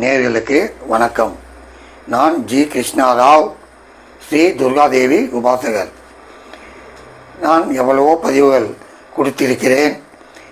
நேர்களுக்கு வணக்கம். நான் ஜி கிருஷ்ணாராவ் ஸ்ரீ துர்காதேவி உபாசகர். நான் எவ்வளவோ பதிவுகள் கொடுத்திருக்கிறேன்.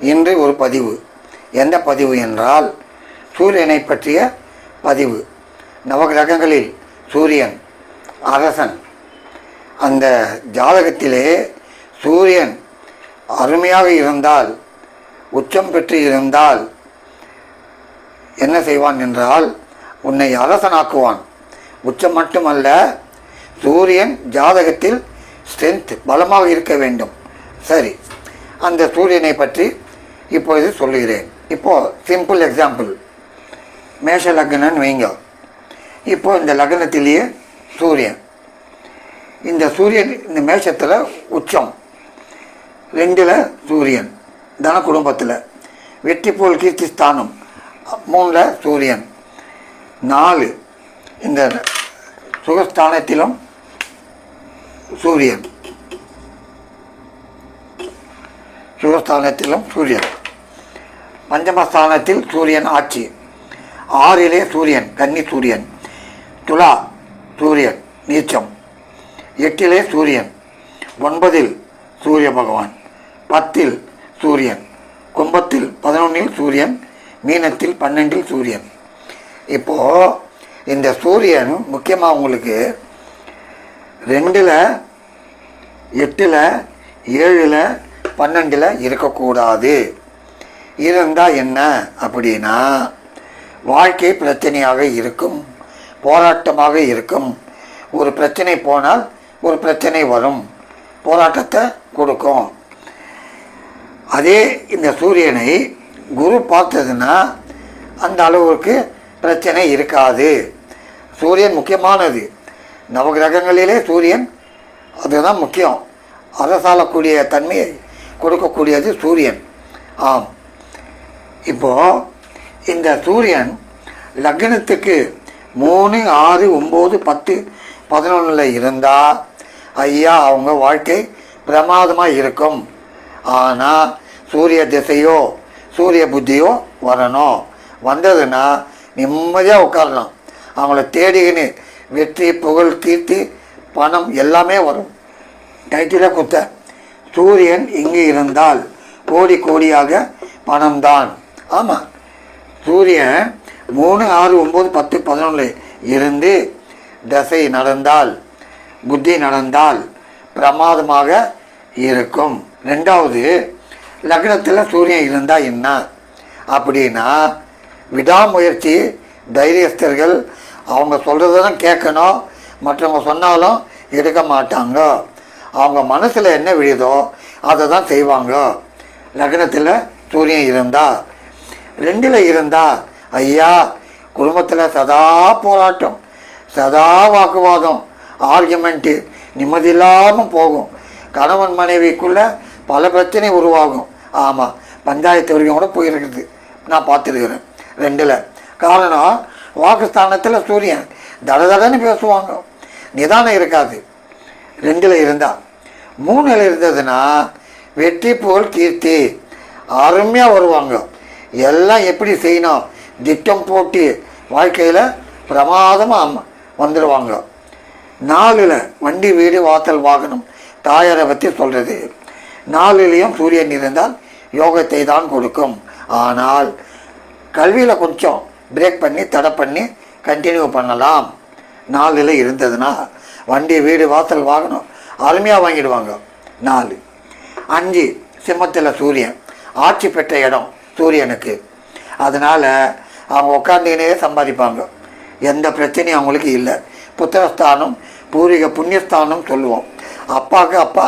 இன்று ஒரு பதிவு. எந்த பதிவு என்றால் சூரியனை பற்றிய பதிவு. நவகிரகங்களில் சூரியன் அரசன். அந்த ஜாதகத்திலே சூரியன் அருமையாக இருந்தால் உச்சம் பெற்று இருந்தால் என்ன செய்வான் என்றால் உன்னை அரசனாக்குவான். உச்சம் மட்டுமல்ல சூரியன் ஜாதகத்தில் ஸ்ட்ரென்த் பலமாக இருக்க வேண்டும். சரி அந்த சூரியனை பற்றி இப்பொழுது சொல்லுகிறேன். இப்போது சிம்பிள் எக்ஸாம்பிள் மேஷ லக்னன்னு வைங்க. இப்போ இந்த லக்னத்திலேயே சூரியன். இந்த சூரியன் இந்த மேஷத்தில் உச்சம். ரெண்டில் சூரியன் தன குடும்பத்தில் வெற்றி போல் கீர்த்தி ஸ்தானம். மூணில் சூரியன். நாலு இந்த சுகஸ்தானத்திலும் சூரியன். சுகஸ்தானத்திலும் சூரியன். பஞ்சமஸ்தானத்தில் சூரியன் ஆட்சி. ஆறிலே சூரியன் கன்னி சூரியன். துலா சூரியன் நீச்சம். எட்டிலே சூரியன். ஒன்பதில் சூரிய பகவான். பத்தில் சூரியன். கும்பத்தில் பதினொன்றில் சூரியன். மீனத்தில் பன்னெண்டில் சூரியன். இப்போது இந்த சூரியன் முக்கியமாக உங்களுக்கு ரெண்டில் எட்டில் ஏழில் பன்னெண்டில் இருக்கக்கூடாது. இருந்தால் என்ன அப்படின்னா வாழ்க்கை பிரச்சனையாக இருக்கும் போராட்டமாக இருக்கும். ஒரு பிரச்சனை போனால் ஒரு பிரச்சனை வரும் போராட்டத்தை கொடுக்கும். அதே இந்த சூரியனை குரு பார்த்ததுன்னா அந்த அளவுக்கு பிரச்சனை இருக்காது. சூரியன் முக்கியமானது. நவகிரகங்களிலே சூரியன் அதுதான் முக்கியம். அரசாளக்கூடிய தன்மையை கொடுக்கக்கூடியது சூரியன். ஆம். இப்போது இந்த சூரியன் லக்னத்துக்கு மூணு ஆறு ஒம்பது பத்து பதினொன்றில் இருந்தால் ஐயா அவங்க வாழ்க்கை பிரமாதமாக இருக்கும். ஆனால் சூரிய திசையோ சூரிய புத்தியோ வரணும். வந்ததுன்னா நிம்மதியாக உட்காரலாம். அவங்கள தேடிக்கின்னு வெற்றி புகழ் கீர்த்தி பணம் எல்லாமே வரும். டைட்டிலே குத்த சூரியன் இங்கு இருந்தால் கோடி கோடியாக பணம்தான். ஆமாம் சூரியன் மூணு ஆறு ஒம்பது பத்து பதினொன்று இருந்து தசை நடந்தால் புத்தி நடந்தால் பிரமாதமாக இருக்கும். ரெண்டாவது லக்னத்தில் சூரியன் இருந்தால் என்ன? அப்படின்னா விடாமுயற்சி தைரியஸ்தர்கள் அவங்க சொல்கிறதெல்லாம் தான் கேட்கணும். மற்றவங்க சொன்னாலும் எடுக்க மாட்டாங்க. அவங்க மனசில் என்ன விழுதோ அதை தான் செய்வாங்க. லக்னத்தில் சூரியன் இருந்தால் ரெண்டில் இருந்தால் ஐயா குடும்பத்தில் சதா போராட்டம் சதா வாக்குவாதம் ஆர்குமெண்ட்டு நிம்மதி இல்லாமல் போகும். கணவன் மனைவிக்குள்ளே பல பிரச்சனை உருவாகும். ஆமாம் பஞ்சாயத்து வரைக்கும் கூட போயிருக்குது. நான் பார்த்துருக்குறேன். ரெண்டில். காரணம் வாக்குஸ்தானத்தில் சூரியன் தட தடன்னு பேசுவாங்க. நிதானம் இருக்காது. ரெண்டில் இருந்தால் மூணில் இருந்ததுன்னா வெற்றி போல் கீர்த்தி. அருமையாக வருவாங்க. எல்லாம் எப்படி செய்யணும்? திட்டம் போட்டு வாழ்க்கையில் பிரமாதமாக வந்துடுவாங்க நாலில் வண்டி வீடு வாசல் வாகனம். தாயாரை பற்றி சொல்கிறது நாலுலேயும் சூரியன் இருந்தால் யோகத்தை தான் கொடுக்கும். ஆனால் கல்வியில் கொஞ்சம் பிரேக் பண்ணி தடை பண்ணி கண்டினியூ பண்ணலாம். நாலில் இருந்ததுன்னா வண்டி வீடு வாசல் வாகனம் அருமையாக வாங்கிடுவாங்க. நாலு. அஞ்சு சிம்மத்தில் சூரியன். ஆட்சி பெற்ற இடம் சூரியனுக்கு. அதனால் அவங்க உட்காந்துக்கினே சம்பாதிப்பாங்க. எந்த பிரச்சனையும் அவங்களுக்கு இல்லை. புத்திரஸ்தானம் பூர்வீக புண்ணியஸ்தானம் சொல்லுவோம். அப்பாவுக்கு அப்பா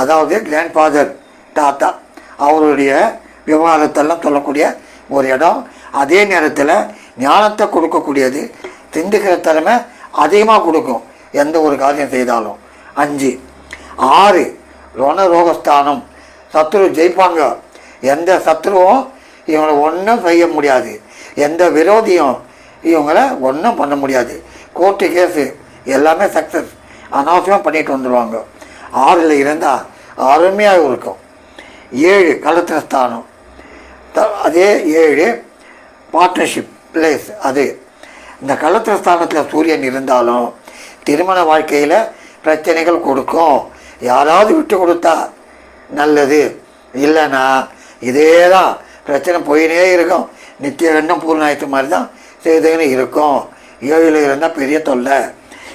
அதாவது கிராண்ட் ஃபாதர் தாத்தா அவருடைய விவகாரத்தெல்லாம் சொல்லக்கூடிய ஒரு இடம். அதே நேரத்தில் ஞானத்தை கொடுக்கக்கூடியது சிந்திக்கிற திறமை அதிகமாக கொடுக்கும். எந்த ஒரு காரியம் செய்தாலும். அஞ்சு ஆறு ரண ரோகஸ்தானம். சத்ரு ஜெயிப்பாங்க. எந்த சத்ருவும் இவங்களை ஒன்றும் செய்ய முடியாது. எந்த விரோதியும் இவங்களை ஒன்றும் பண்ண முடியாது. கோர்ட்டு கேஸு எல்லாமே சக்ஸஸ் அனாவசியமாக பண்ணிட்டு வந்துடுவாங்க ஆறில் இருந்தால் அருமையாக இருக்கும். ஏழு கலத்திரஸ்தானம் த- அதே ஏழு பார்ட்னர்ஷிப் பிளேஸ் அது. இந்த கலத்திரஸ்தானத்தில் சூரியன் இருந்தாலும் திருமண வாழ்க்கையில் பிரச்சனைகள் கொடுக்கும். யாராவது விட்டு கொடுத்தா நல்லது. இல்லைன்னா இதே தான் பிரச்சனை போயினே இருக்கும். நித்திய வெண்ணம் பூர்ணாயத்து மாதிரி தான் செய்துன்னு இருக்கும். ஏழில் இருந்தால் பெரிய தொல்லை.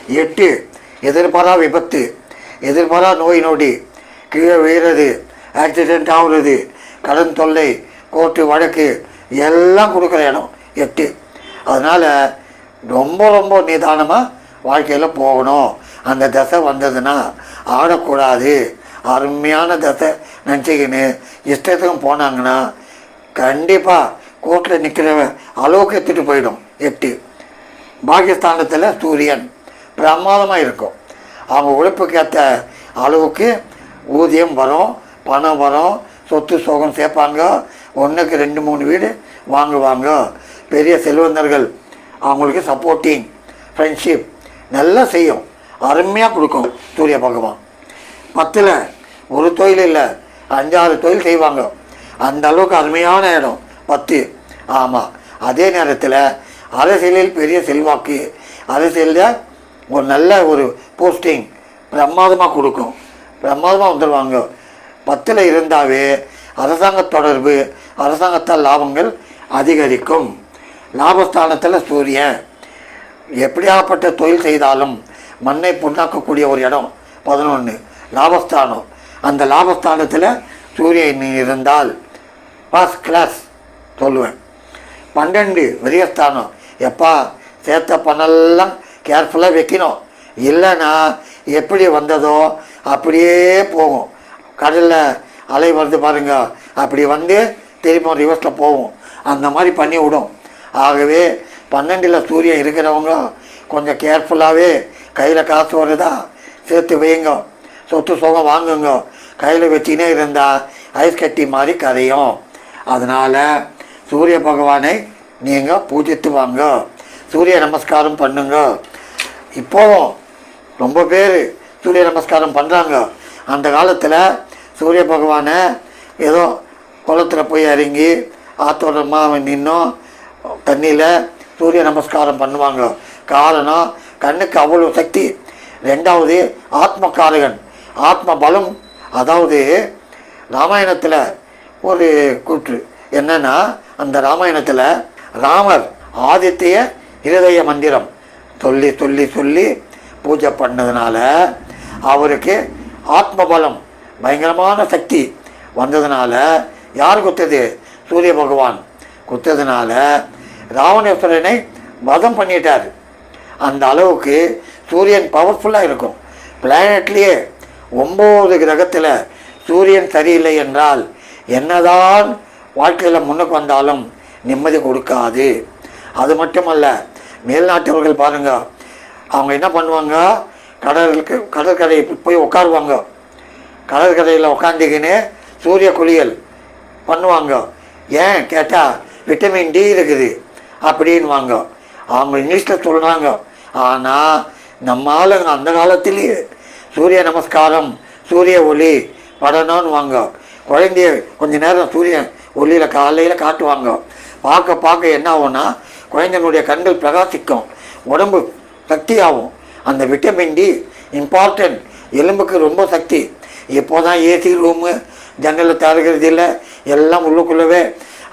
எட்டு எதிர்பாரா விபத்து. எதிர்பாரா நோய் நொடி. கீழே விழுறது. ஆக்சிடெண்ட் ஆகுறது. கடன் தொல்லை கோர்ட்டு வழக்கு எல்லாம் கொடுக்குற இடம் எட்டு. அதனால் ரொம்ப ரொம்ப நிதானமாக வாழ்க்கையில் போகணும். அந்த தசை வந்ததுன்னா ஆடக்கூடாது. அருமையான தசை. நினச்சிக்கின்னு இஷ்டத்துக்கும் போனாங்கன்னா கண்டிப்பாக கோர்ட்டில் நிற்கிற அளவுக்கு எடுத்துகிட்டு போயிடும். எட்டு. பாகிஸ்தானத்தில் சூரியன் பிரமாதமாக இருக்கும். அவங்க உழைப்புக்கு ஏற்ற அளவுக்கு ஊதியம் வரும். பணம் வரும் சொத்து சோகம் சேர்ப்பாங்க ஒன்றுக்கு ரெண்டு மூணு வீடு வாங்குவாங்க. பெரிய செல்வந்தர்கள் அவங்களுக்கு சப்போர்ட்டிங் ஃப்ரெண்ட்ஷிப் நல்லா செய்யும். அருமையாக கொடுக்கும் சூரிய பகவான். பத்தில் ஒரு தொழில் இல்லை அஞ்சாறு தொழில் செய்வாங்க. அந்த அளவுக்கு அருமையான இடம் பத்து. ஆமாம் அதே நேரத்தில் அரசியலில் பெரிய செல்வாக்கு. அரசியலில் ஒரு நல்ல ஒரு போஸ்டிங் பிரமாதமாக கொடுக்கும். பிரமாதமாக வந்துடுவாங்க பத்தில் இருந்தாவே அரசாங்க தொடர்பு அரசாங்கத்தால் லாபங்கள் அதிகரிக்கும். லாபஸ்தானத்தில் சூரியன். எப்படியாப்பட்ட தொழில் செய்தாலும் மண்ணை புண்ணாக்கக்கூடிய ஒரு இடம் பதினொன்று லாபஸ்தானம். அந்த லாபஸ்தானத்தில் சூரியன் இருந்தால் ஃபர்ஸ்ட் கிளாஸ் சொல்லுவேன். பன்னெண்டு விரியஸ்தானம். எப்பா சேர்த்த பணெல்லாம் கேர்ஃபுல்லாக வைக்கணும். இல்லைன்னா எப்படி வந்ததோ அப்படியே போகும். கடலில் அலை வருது பாருங்க. அப்படி வந்து திரும்ப ரிவர்ஸில் போகும். அந்த மாதிரி பண்ணி விடும். ஆகவே பன்னெண்டில் சூரியன் இருக்கிறவங்க கொஞ்சம் கேர்ஃபுல்லாகவே கையில் காசு வருதா சேர்த்து வையுங்க. சொத்து சுகம் வாங்குங்க. கையில் வச்சுக்கினே இருந்தால் ஐஸ் கட்டி மாதிரி கரையும். அதனால் சூரிய பகவானை நீங்கள் பூஜித்து வாங்க. சூரிய நமஸ்காரம் பண்ணுங்க. இப்போதும் ரொம்ப பேர் சூரிய நமஸ்காரம் பண்ணுறாங்க அந்த காலத்தில் சூரிய பகவானை ஏதோ குளத்தில் போய் இறங்கி ஆத்தோரமாக நின்றும் தண்ணியில் சூரிய நமஸ்காரம் பண்ணுவாங்க. காரணம் கண்ணுக்கு அவ்வளோ சக்தி. ரெண்டாவது ஆத்மகாரகன். ஆத்ம பலம் அதாவது ராமாயணத்தில் ஒரு கூற்று. என்னென்னா அந்த ராமாயணத்தில் ராமர் ஆதித்ய இருதய மந்திரம் சொல்லி சொல்லி சொல்லி பூஜை பண்ணதுனால அவருக்கு ஆத்ம பலம் பயங்கரமான சக்தி வந்ததுனால யார் குத்தது? சூரிய பகவான் குத்ததுனால ராவணேஸ்வரனை வதம் பண்ணிட்டார். அந்த அளவுக்கு சூரியன் பவர்ஃபுல்லாக இருக்கும். பிளானட்லேயே ஒம்பது கிரகத்தில் சூரியன் சரியில்லை என்றால் என்னதான் வாழ்க்கையில் முன்னுக்கு வந்தாலும் நிம்மதி கொடுக்காது. அது மட்டுமல்ல மேல்நாட்டவர்கள் பாருங்கள் அவங்க என்ன பண்ணுவாங்க? கடலுக்கு கடற்கரையை போய் உட்காருவாங்க. கடற்கரையில் உட்காந்துக்கின்னு சூரிய குளியல் பண்ணுவாங்க. ஏன் கேட்டால் விட்டமின் டி இருக்குது அப்படின்வாங்க அவங்க இங்கிலீஷில் சொல்கிறாங்க ஆனால் நம்ம ஆளுங்க அந்த காலத்திலேயே சூரிய நமஸ்காரம் சூரிய ஒளி படணும்னு வாங்க குழந்தைய கொஞ்ச நேரம் சூரியன் ஒளியில் காலையில் காட்டுவாங்க. பார்க்க பார்க்க என்ன ஆகும்னா குழந்தைங்களுடைய கண்கள் பிரகாசிக்கும். உடம்பு சக்தியாகும். அந்த விட்டமின் டி இம்பார்ட்டன்ட் எலும்புக்கு ரொம்ப சக்தி. இப்போ தான் ஏசி ரூமு ஜன்னலில் திறக்கிறது இல்லை எல்லாம் உள்ளுக்குள்ளவே.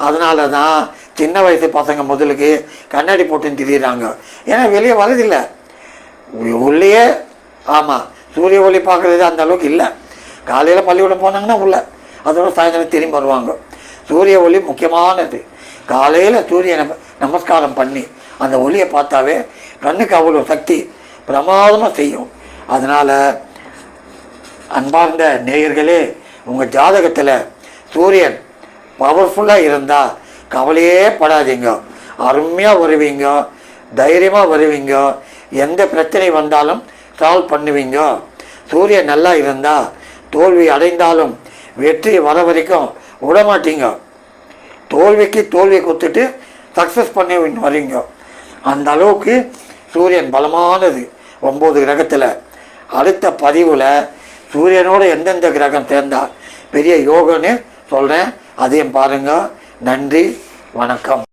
அதனால தான் சின்ன வயசு பசங்க முதலுக்கு கண்ணாடி போட்டுன்னு திரியிறாங்க. ஏன்னா வெளியே வரதில்லை உள்ளேயே ஆமாம் சூரிய ஒளி பார்க்குறது அந்த அளவுக்கு இல்லை. காலையில் பள்ளிக்கூடம் போனாங்கன்னா உள்ள. அதோட சாயந்தரம் திரும்பி வருவாங்க. சூரிய ஒளி முக்கியமானது. காலையில் சூரியனை நமஸ்காரம் பண்ணி அந்த ஒளியை பார்த்தாவே கண்ணுக்கு அவ்வளோ சக்தி பிரமாதமாக செய்யும். அதனால் அன்பார்ந்த நேயர்களே உங்கள் ஜாதகத்தில் சூரியன் பவர்ஃபுல்லாக இருந்தால் கவலையே படாதீங்க. அருமையாக வருவீங்க. தைரியமாக வருவீங்க. எந்த பிரச்சனை வந்தாலும் சால்வ் பண்ணுவீங்க. சூரியன் நல்லா இருந்தால் தோல்வி அடைந்தாலும் வெற்றி வர வரைக்கும் விடமாட்டீங்க. தோல்விக்கு தோல்வி கொடுத்துட்டு சக்ஸஸ் பண்ணி வரீங்க. அந்த அளவுக்கு சூரியன் பலமானது. ஒம்பது கிரகத்தில். அடுத்த பதிவில் சூரியனோட எந்தெந்த கிரகம் சேர்ந்தால் பெரிய யோகன்னு சொல்கிறேன் அதையும் பாருங்கள் நன்றி. வணக்கம்.